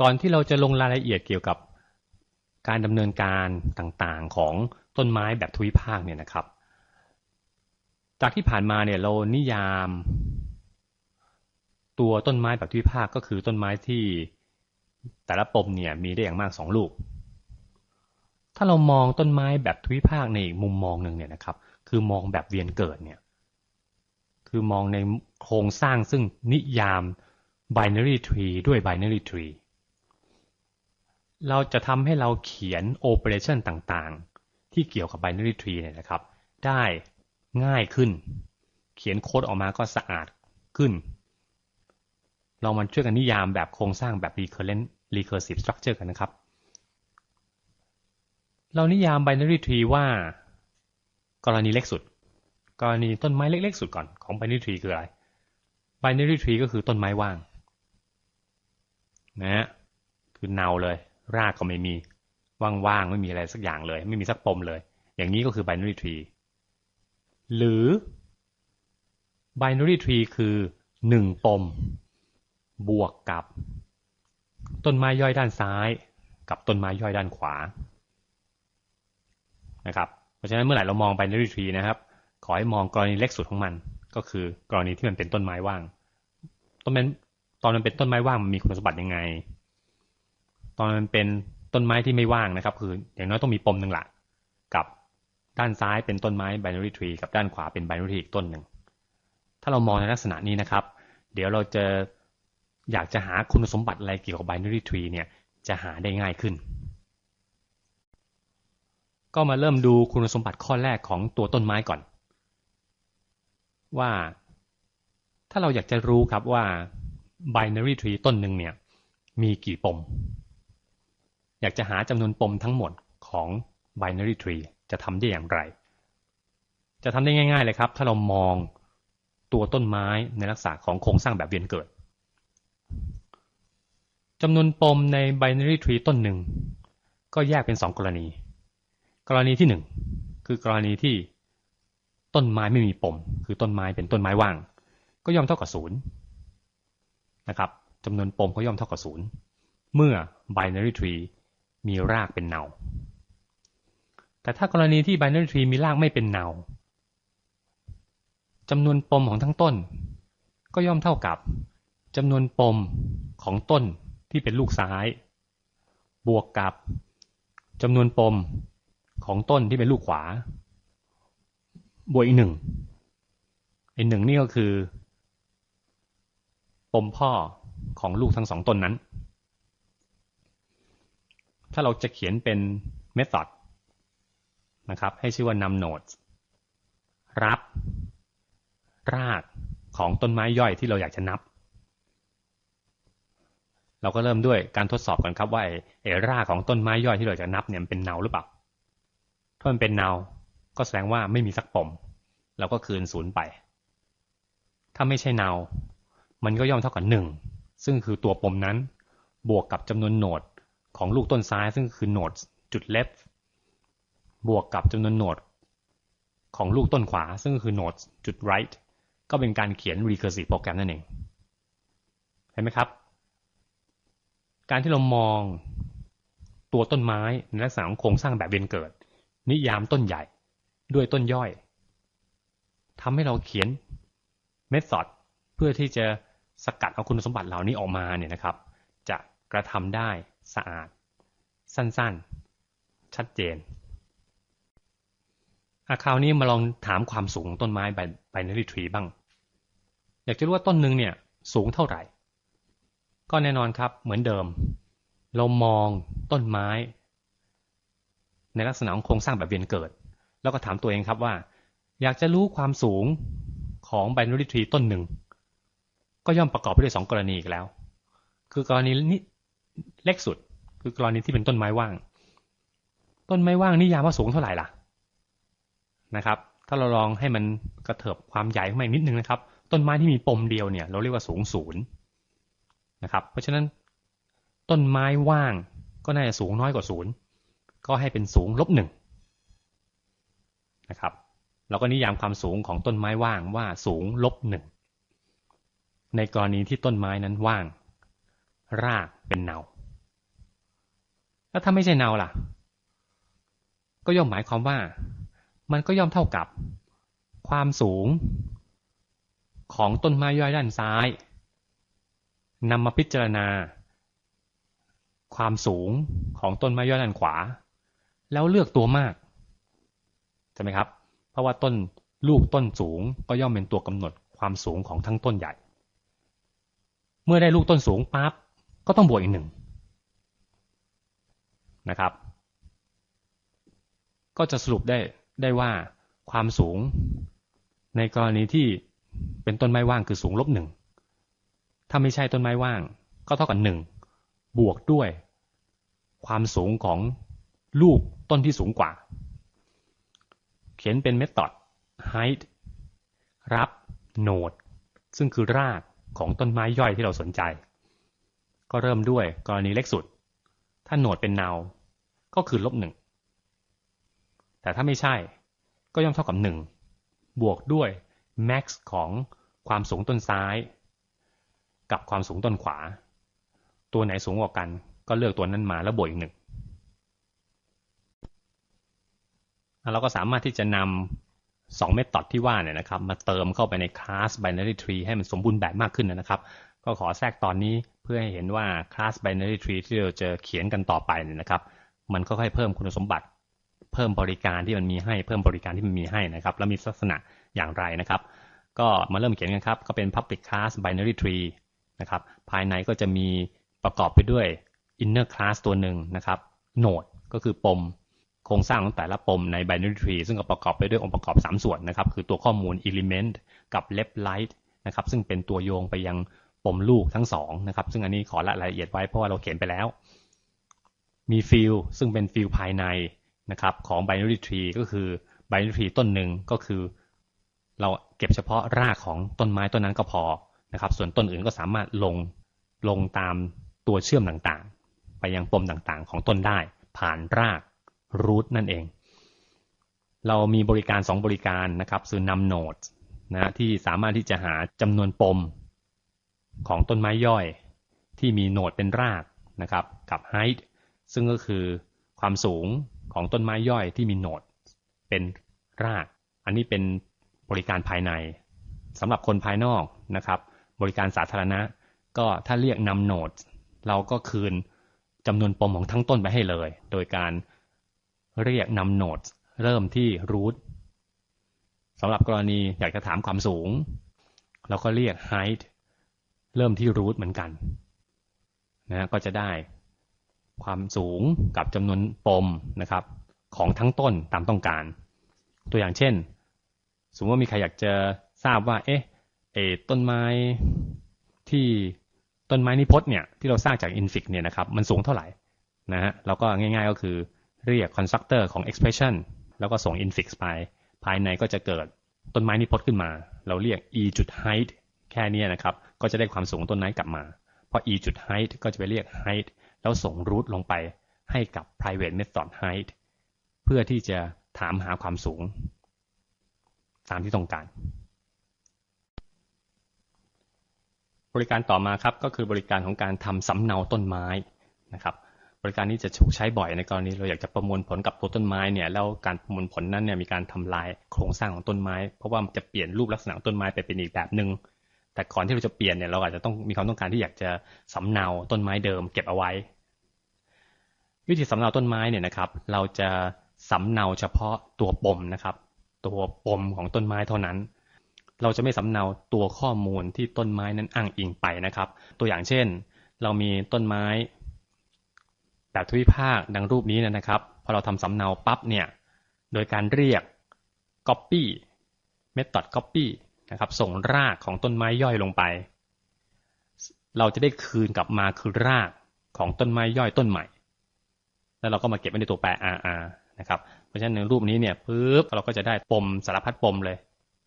ก่อนที่เราจะลงรายละเอียดเกี่ยวกับการดำเนินการต่างๆของต้นไม้แบบทวิภาคเนี่ยนะครับ จากที่ผ่านมาเนี่ยเรานิยาม ตัวต้นไม้แบบทวิภาคก็คือต้นไม้ที่แต่ละปมเนี่ยมีได้อย่างมากสองลูก ถ้าเรามองต้นไม้แบบทวิภาคในมุมมองหนึ่งเนี่ยนะครับ คือมองแบบเวียนเกิดเนี่ย คือมองในโครงสร้างซึ่งนิยาม binary tree ด้วย binary tree เราจะทำให้เราเขียน operation ต่างๆ ที่เกี่ยวกับ binary tree เนี่ยนะครับ ได้ง่ายขึ้น เขียนโค้ดออกมาก็สะอาดขึ้น เรามาช่วยกันนิยามแบบโครงสร้างแบบ recurrent recursive structure กันนะครับ เรานิยาม binary tree ว่า กรณีเล็กสุด กรณีต้นไม้เล็กๆ สุดก่อนของ binary tree คืออะไร binary tree ก็คือต้นไม้ว่างนะฮะคือเนาเลย รากก็ไม่มี ว่างๆ ไม่มีอะไรสักอย่างเลย ไม่มีสักปมเลย อย่างนี้ก็คือ binary tree หรือ binary tree คือหนึ่งปม บวกกับ ต้นไม้ย่อยด้านซ้าย กับต้นไม้ย่อยด้านขวานะครับเพราะฉะนั้นเมื่อไหร่เรามอง binary tree นะครับ ขอให้มองกรณีเล็กสุดของมัน ก็คือกรณีที่มันเป็นต้นไม้ว่าง ต้นเป็นตอนมันเป็นต้นไม้ว่างมันมีคุณสมบัติยังไง ตอนมันเป็นต้นไม้ที่ไม่ว่างนะครับ คืออย่างน้อยต้องมีปมหนึ่งละกับด้านซ้ายเป็นต้นไม้ binary tree กับด้านขวาเป็น binary tree อีกต้นหนึ่ง ถ้าเรามองในลักษณะนี้นะครับ เดี๋ยวเราจะอยากจะหาคุณสมบัติอะไรเกี่ยวกับ binary tree เนี่ยจะหาได้ง่ายขึ้น ก็มาเริ่มดูคุณสมบัติข้อแรกของตัวต้นไม้ก่อน ว่าถ้าเราอยากจะรู้ครับว่า binary tree ต้นหนึ่งเนี่ยมีกี่ปม อยากจะหาจำนวนปมทั้งหมดของ binary tree จะทำได้อย่างไร จะทำได้ง่าย ๆ เลยครับ ถ้าเรามองตัวต้นไม้ในลักษณะของโครงสร้างแบบเวียนเกิดจำนวนปมใน binary tree ต้นหนึ่ง ก็แยกเป็นสองกรณี กรณีที่หนึ่งคือกรณีที่ต้นไม้ไม่มีปม คือต้นไม้เป็นต้นไม้ว่าง ก็ย่อมเท่ากับศูนย์นะครับจำนวนปมก็ย่อมเท่ากับศูนย์เมื่อ binary tree มีรากเป็นเนาแต่ถ้ากรณีที่ binary tree มีรากไม่เป็นเนาจำนวนปมของทั้งต้น ก็ย่อมเท่ากับจำนวนปมของต้นที่เป็นลูกซ้าย บวกกับจำนวนปมของต้นที่เป็นลูกขวา บวกอีกหนึ่งอีกหนึ่งนี่ก็คือ ปมพ่อของลูกทั้งสองต้นนั้น ถ้าเราจะเขียนเป็นเมธอดนะครับ ให้ชื่อว่านำโนดรับ รากของต้นไม้ย่อยที่เราอยากจะนับ เราก็เริ่มด้วยการทดสอบกันครับว่าไอ้รากของต้นไม้ย่อยที่เราจะนับเนี่ยเป็นเนาหรือเปล่า ถ้ามันเป็นเนาก็แสดงว่าไม่มีสักปมเราก็คืนศูนย์ไป ถ้าไม่ใช่เนา มันก็ย่อมเท่ากับหนึ่งซึ่งคือตัวปมนั้น บวกกับจำนวนโหนด ของลูกต้นซ้ายซึ่งคือโหนดจุด left บวกกับจำนวนโหนดของลูกต้นขวา ซึ่งคือโหนดจุด right ก็เป็นการเขียน recursive โปรแกรมนั่นเอง เห็นไหมครับ การที่เรามองตัวต้นไม้ในลักษณะของโครงสร้างแบบเวียนเกิด นิยามต้นใหญ่ด้วยต้นย่อยทำให้เราเขียน method เพื่อที่จะสกัดเอาคุณสมบัติเหล่านี้ออกมาเนี่ยนะครับ จะกระทำได้ สะอาด สั้นๆ ชัดเจนอาคราวนี้มาลองถามความสูงของต้นไม้ใบนริทรีบ้าง อยากจะรู้ว่าต้นหนึ่งเนี่ยสูงเท่าไหร่ ก็แน่นอนครับเหมือนเดิม เรามองต้นไม้ ในลักษณะของโครงสร้างแบบเวียนเกิด แล้วก็ถามตัวเองครับว่า อยากจะรู้ความสูงของไบนอรีทรีต้นหนึ่ง ก็ย่อมประกอบไปด้วยสองกรณีอีกแล้ว คือกรณีนี้เล็กสุด คือกรณีที่เป็นต้นไม้ว่าง ต้นไม้ว่างนิยามว่าสูงเท่าไหร่ล่ะนะครับ ถ้าเราลองให้มันกระเถิบความใหญ่ขึ้นมานิดนึงนะครับ ต้นไม้ที่มีปมเดียวเนี่ย เราเรียกว่าสูงศูนย์นะครับ เพราะฉะนั้นต้นไม้ว่างก็น่าจะสูงน้อยกว่าศูนย์ก็ให้เป็นสูงลบหนึ่งนะครับเราก็นิยามความสูงของต้นไม้ว่างว่าสูงลบหนึ่งในกรณีที่ต้นไม้นั้นว่าง รากเป็นเนา แล้วถ้าไม่ใช่เนาล่ะ ก็ย่อมหมายความว่า มันก็ย่อมเท่ากับ ความสูง ของต้นไม้ย่อยด้านซ้ายนำมาพิจารณา ความสูงของต้นไม้ย่อยด้านขวา แล้วเลือกตัวมากใช่ไหมครับ เพราะว่าต้นลูกต้นสูงก็ย่อมเป็นตัวกำหนดความสูงของทั้งต้นใหญ่ เมื่อได้ลูกต้นสูงปั๊บก็ต้องบวกอีกหนึ่ง นะครับ ก็จะสรุปได้ได้ว่าความสูงในกรณีที่เป็นต้นไม้ว่างคือสูงลบหนึ่งถ้าไม่ใช่ต้นไม้ว่าง ก็เท่ากับหนึ่งบวกด้วย ความสูงของลูกต้นที่สูงกว่า เขียนเป็นเมธอด height รับ node ซึ่งคือรากของต้นไม้ย่อยที่เราสนใจ ก็เริ่มด้วยกรณีเล็กสุด ถ้าโหนดเป็นเนาก็คือลบหนึ่งแต่ถ้าไม่ใช่ก็ย่อมเท่ากับหนึ่งบวกด้วย max ของความสูงต้นซ้าย กับความสูงต้นขวา ตัวไหนสูงกว่ากัน ก็เลือกตัวนั้นมาแล้วบวกอีกหนึ่งเราก็สามารถที่จะนำสองเมธอดที่ว่าเนี่ยนะครับ มาเติมเข้าไปในคลาส binary tree ให้มันสมบูรณ์แบบมากขึ้นนะครับ ก็ขอแทรกตอนนี้เพื่อให้เห็นว่าคลาส binary tree ที่เราจะเขียนกันต่อไปเนี่ยนะครับ มันค่อยๆเพิ่มคุณสมบัติ เพิ่มบริการที่มันมีให้ เพิ่มบริการที่มันมีให้นะครับ แล้วมีลักษณะอย่างไรนะครับ ก็มาเริ่มเขียนกันครับ ก็เป็น public class binary tree นะครับ ภายในก็จะมีประกอบไปด้วย inner class ตัวหนึ่งนะครับ node ก็คือปม โครงสร้างของแต่ละปมใน binary tree ซึ่งก็ประกอบไปด้วยองค์ประกอบ 3 ส่วนนะครับ คือตัวข้อมูล element กับ left light นะครับ ซึ่งเป็นตัวโยงไปยัง ปมลูกทั้งสองนะครับ ซึ่งอันนี้ขอละรายละเอียดไว้เพราะว่าเราเขียนไปแล้ว มี field ซึ่งเป็น field ภายในนะครับของ binary tree ก็คือ binary tree ต้นหนึ่งก็คือ เราเก็บเฉพาะรากของต้นไม้ต้นนั้นก็พอนะครับ ส่วนต้นอื่นก็สามารถลงลงตามตัวเชื่อมต่างๆ ไปยังปมต่างๆ ของต้นได้ ผ่านราก root นั่นเอง เรามีบริการ 2 บริการนะครับคือนำโนดนะที่สามารถที่จะหาจำนวนปม ของต้นไม้ย่อย ที่มีโหนดเป็นรากนะครับ กับ height ซึ่งก็คือความสูงของต้นไม้ย่อยที่มีโหนดเป็นราก อันนี้เป็นบริการภายในสำหรับคนภายนอกนะครับ บริการสาธารณะ ก็ถ้าเรียกนำโหนดเราก็คืนจำนวนปมของทั้งต้นไปให้เลย โดยการเรียกนำโหนดเริ่มที่ root สำหรับกรณีอยากจะถามความสูง เราก็เรียก height เริ่มที่ root เหมือนกันนะก็จะได้ความสูงกับจำนวนปมนะครับ ของทั้งต้นตามต้องการ ตัวอย่างเช่น สมมติว่ามีใครอยากจะทราบว่า เอ๊ะเอต้นไม้ที่ต้นไม้นิพจน์เนี่ยที่เราสร้างจากอินฟิกเนี่ยนะครับมันสูงเท่าไหร่นะฮะเราก็ง่ายๆก็คือเรียก constructor ของ expression แล้วก็ส่ง infix ไป ภายในก็จะเกิดต้นไม้นิพจน์ขึ้นมา เราเรียก e จุด height แค่นี้นะครับ ก็จะได้ความสูงต้นไม้กลับมาพอ e จุด height ก็จะไปเรียก height แล้วส่ง root ลงไปให้กับ private method height เพื่อที่จะถามหาความสูง ตามที่ต้องการ บริการต่อมาครับก็คือบริการของการทำสำเนาต้นไม้นะครับบริการนี้จะถูกใช้บ่อยในกรณีเราอยากจะประมวลผลกับตัวต้นไม้เนี่ยแล้วการประมวลผลนั้นเนี่ยมีการทำลายโครงสร้างของต้นไม้ เพราะว่ามันจะเปลี่ยนรูปลักษณะต้นไม้ไปเป็นอีกแบบหนึ่ง แต่ก่อนที่เราจะเปลี่ยนเนี่ยเราอาจจะต้องมีความต้องการที่อยากจะสำเนาต้นไม้เดิม เก็บเอาไว้ วิธีสำเนาต้นไม้เนี่ยนะครับ เราจะสำเนาเฉพาะตัวปมนะครับ ตัวปมของต้นไม้เท่านั้น เราจะไม่สำเนาตัวข้อมูลที่ต้นไม้นั้นอ้างอิงไปนะครับ ตัวอย่างเช่น เรามีต้นไม้แบบทวิภาคดังรูปนี้นะครับพอเราทำสำเนาปั๊บเนี่ยโดยการเรียก copy method copy นะครับส่งรากของต้นไม้ย่อยลงไป เราจะได้คืนกลับมาคือรากของต้นไม้ย่อยต้นใหม่ แล้วเราก็มาเก็บไว้ในตัวแปร rr นะครับเพราะฉะนั้นในรูปนี้เนี่ยปุ๊บเราก็จะได้ปมสารพัดปมเลย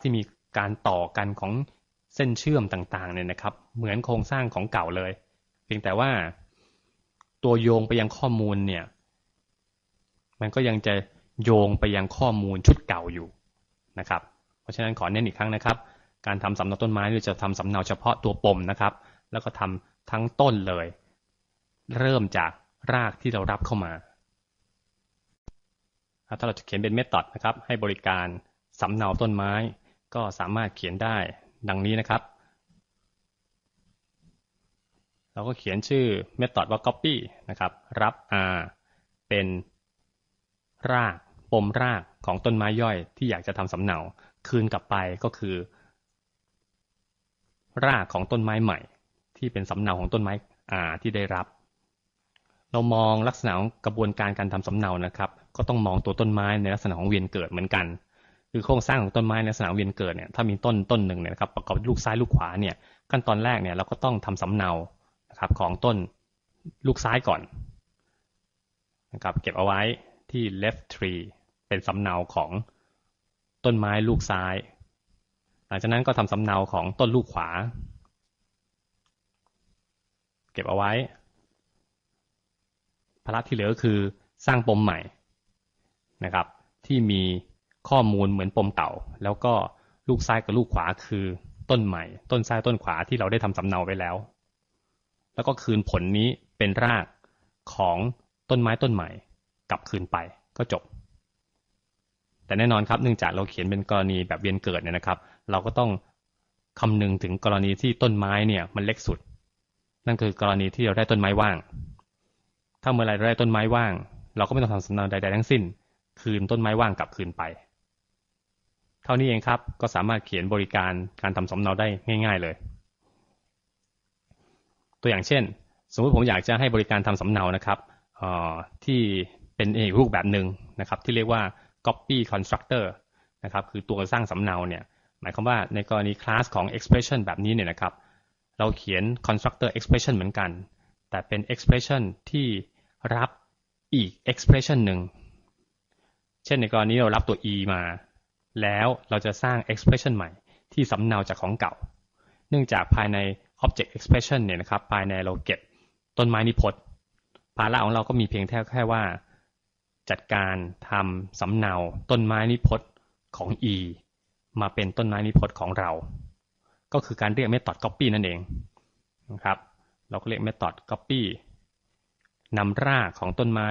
ที่มีการต่อกันของเส้นเชื่อมต่างๆเนี่ยนะครับ เหมือนโครงสร้างของเก่าเลย เพียงแต่ว่าตัวโยงไปยังข้อมูลเนี่ย มันก็ยังจะโยงไปยังข้อมูลชุดเก่าอยู่นะครับ เพราะฉะนั้นขอเน้นอีกครั้งนะครับ การทำสำเนาต้นไม้เราจะทำสำเนาเฉพาะตัวปมนะครับ แล้วก็ทำทั้งต้นเลย เริ่มจากรากที่เรารับเข้ามา ถ้าเราจะเขียนเป็นเมธอดนะครับ ให้บริการสำเนาต้นไม้ ก็สามารถเขียนได้ดังนี้นะครับ เราก็เขียนชื่อเมธอดว่า copy นะครับ รับ r เป็นรากปมรากของต้นไม้ย่อยที่อยากจะทำสำเนา คืนกลับไปก็คือ รากของต้นไม้ใหม่ ที่เป็นสำเนาของต้นไม้อ่าที่ได้รับ เรามองลักษณะของกระบวนการการทำสำเนานะครับ ก็ต้องมองตัวต้นไม้ในลักษณะของเวียนเกิดเหมือนกัน คือโครงสร้างของต้นไม้ในลักษณะเวียนเกิดเนี่ยถ้ามีต้นต้นหนึ่งเนี่ยนะครับประกอบลูกซ้ายลูกขวาเนี่ยขั้นตอนแรกเนี่ยเราก็ต้องทำสำเนานะครับของต้นลูกซ้ายก่อนนะครับเก็บเอาไว้ที่ left tree เป็นสำเนาของต้นไม้ลูกซ้าย หลังจากนั้นก็ทำสำเนาของต้นลูกขวา เก็บเอาไว้ภาระที่เหลือคือสร้างปมใหม่นะครับ ที่มีข้อมูลเหมือนปมเก่า แล้วก็ลูกซ้ายกับลูกขวาคือต้นใหม่ ต้นซ้ายต้นขวาที่เราได้ทำสำเนาไว้แล้ว แล้วก็คืนผลนี้เป็นรากของต้นไม้ต้นใหม่กลับคืนไปก็จบ แต่แน่นอนครับเนื่องจากเราเขียนเป็นกรณีแบบเวียนเกิดเนี่ยนะครับ เราก็ต้องคำนึงถึงกรณีที่ต้นไม้เนี่ยมันเล็กสุด นั่นคือกรณีที่เราได้ต้นไม้ว่าง ถ้าเมื่อไรเราได้ต้นไม้ว่าง เราก็ไม่ต้องทำสำเนาใดๆทั้งสิ้น คืนต้นไม้ว่างกลับคืนไป เท่านี้เองครับก็สามารถเขียนบริการการทำสำเนาได้ง่าย ๆเลย ตัวอย่างเช่น สมมติผมอยากจะให้บริการทำสำเนานะครับที่เป็นอีกรูปแบบหนึ่งนะครับ ที่เรียกว่า copy constructor นะครับคือตัวสร้างสำเนาเนี่ยหมายความว่าในกรณีคลาสของ expression แบบนี้เนี่ยนะครับ เราเขียน constructor expression เหมือนกัน แต่เป็น expression ที่รับอีก expression หนึ่ง เช่นในกรณีเรารับตัว e มา แล้วเราจะสร้าง expression ใหม่ ที่สำเนาจากของเก่า เนื่องจากภายใน object expression เนี่ยนะครับ ภายในเราเก็บต้นไม้นิพจน์ภาระของเราก็มีเพียงแค่แค่ว่า จัดการทำสำเนาต้นไม้นิพจน์ของ e มาเป็นต้นไม้นิพจน์ของเรา ก็คือการเรียก method copy นั่นเองนะครับ เราก็เรียก method copy นำรากของต้นไม้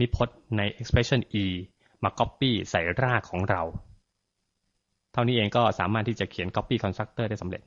นิพจน์ใน expression e มา copy ใส่รากของเรา เท่านี้เองก็สามารถที่จะเขียน copy constructor ได้สำเร็จ